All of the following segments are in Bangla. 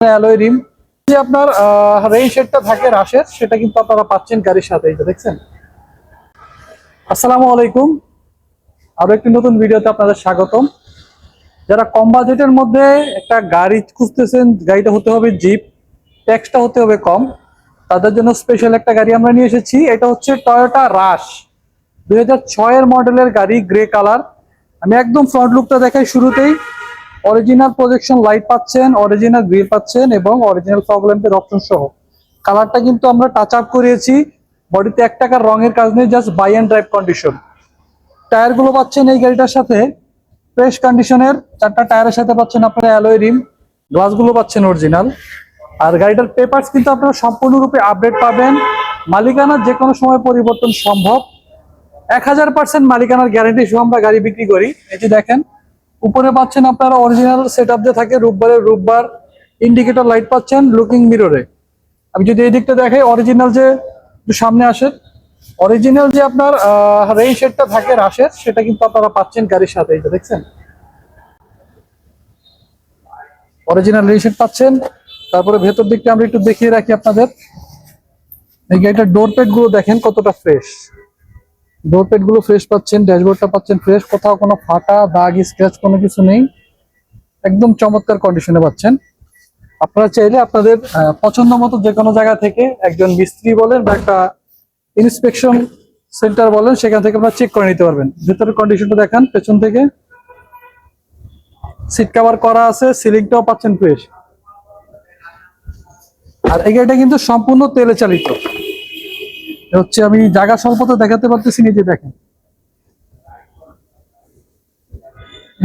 Alloy rim. যে আপনার রেইন শেডটা থাকে রাশের, সেটা কিন্তু আপনারা পাচ্ছেন গাড়ির দেখছেন? আসসালামু আলাইকুম। আরও একটি নতুন ভিডিওতে আপনাদের স্বাগতম। যারা কম বাজেটের মধ্যে একটা গাড়ি খুঁজতেছেন, গাড়িটা হতে হবে জিপ ট্যাক্সটা হতে হবে কম, তাদের জন্য স্পেশাল একটা গাড়ি আমরা নিয়ে এসেছি। এটা হচ্ছে টয়োটা রাশ দুই হাজার মডেলের গাড়ি গ্রে কালার আমি একদম ফ্রন্ট লুকটা দেখাই শুরুতেই। অরিজিনাল প্রজেকশন লাইট পাচ্ছেন অরিজিনাল গ্রিল পাচ্ছেন এবং অরিজিনাল ফগ ল্যাম্পের অপশন সহ। কালারটা কিন্তু আমরা টাচ আপ করিয়েছি বডিতে এক টাকার রঙের কাজ নেই just buy and drive condition টায়ারগুলো পাচ্ছেন এই গাড়িটার সাথে ফ্রেশ কন্ডিশনের চারটা টায়ারের সাথে পাচ্ছেন আপনারা অ্যালয় রিম গ্লাসগুলো পাচ্ছেন অরিজিনাল আর গাড়িটার পেপারস কিন্তু আপনারা সম্পূর্ণরূপে আপডেট পাবেন। মালিকানা যে কোনো সময় পরিবর্তন সম্ভব। এক হাজার পার্সেন্ট মালিকানার গ্যারান্টি সহ আমরা গাড়ি বিক্রি করি। এই যে দেখেন উপরে পাচ্ছেন আপনারা অরিজিনাল সেট আপ যে থাকে রূপবারের রূপবার ইন্ডিকেটর লাইট পাচ্ছেন লুকিং মিররে আমি যদি এই দিকটা দেখাই অরিজিনাল যে সামনে আসেন অরিজিনাল যে আপনার রেইন শেডটা থাকে রাশের, সেটা কিন্তু আপনারা পাচ্ছেন গাড়ির সাথে যে দেখছেন? অরিজিনাল রেইন শেড পাচ্ছেন। তারপরে ভেতর দিকটা আমরা একটু দেখিয়ে রাখি আপনাদের। এই গাড়িটার ডোর প্যাডগুলো দেখেন কতটা ফ্রেশ ডোর প্যাডগুলো ফ্রেশ পাচ্ছেন ড্যাশবোর্ডটা পাচ্ছেন ফ্রেশ কোথাও কোনো ফাটা দাগ স্ক্র্যাচ কোনো কিছু নেই। একদম চমৎকার কন্ডিশনে পাচ্ছেন। আপনারা চাইলে আপনাদের পছন্দ মতো যে কোনো জায়গা থেকে একজন মিস্ত্রি বলেন বা একটা ইন্সপেকশন সেন্টার বলেন, সেখান থেকে আপনারা চেক করে নিতে পারবেন। ভেতরের কন্ডিশনটা দেখান, পেছন থেকে। সিট কভার করা আছে সিলিংটাও পাচ্ছেন ফ্রেশ আর এই গাড়িটা কিন্তু সম্পূর্ণ তেলে চালিত। হচ্ছে আমি জায়গা স্বল্পতা দেখাতে পারতেছি নিজে দেখেন।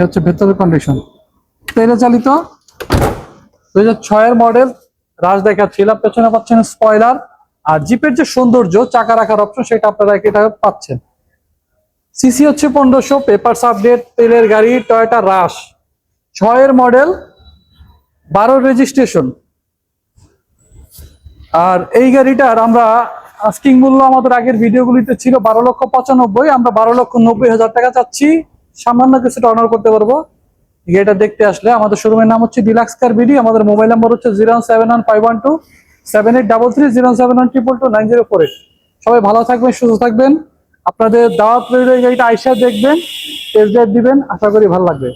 হচ্ছে ভেতরের কন্ডিশন তেলে চালিত দুই হাজার ছয়ের মডেল রাজ দেখাচ্ছিলাম পেছনে পাচ্ছেন স্পয়লার আর জিপের যে সৌন্দর্য, চাকা রাখার অপশন সেটা আপনারা এটা পাচ্ছেন। সিসি হচ্ছে পনেরোশো পেপার আপডেট তেলের গাড়ি টয়োটা রাশ ছয়ের মডেল বারো রেজিস্ট্রেশন আর এই গাড়িটার আমরা আস্কিং মূল্য আমাদের আগের ভিডিওগুলিতে ছিল বারো লক্ষ পঁচানব্বই, আমরা বারো লক্ষ নব্বই হাজার টাকা চাচ্ছি। সামান্য কিছুটা অনার করতে পারব। গাড়িটা দেখতে আসলে আমাদের শোরুমের নাম হচ্ছে ডিলাক্স কার বিডি আমাদের মোবাইল নাম্বার হচ্ছে zero seven one five one two seven eight double three zero seven one triple two nine zero four eight সবাই ভালো থাকবেন, সুস্থ থাকবেন। আপনাদের এই গাড়িটা আইসা দেখবেন টেস্ট ড্রাইভ দিবেন, আশা করি ভালো লাগবে।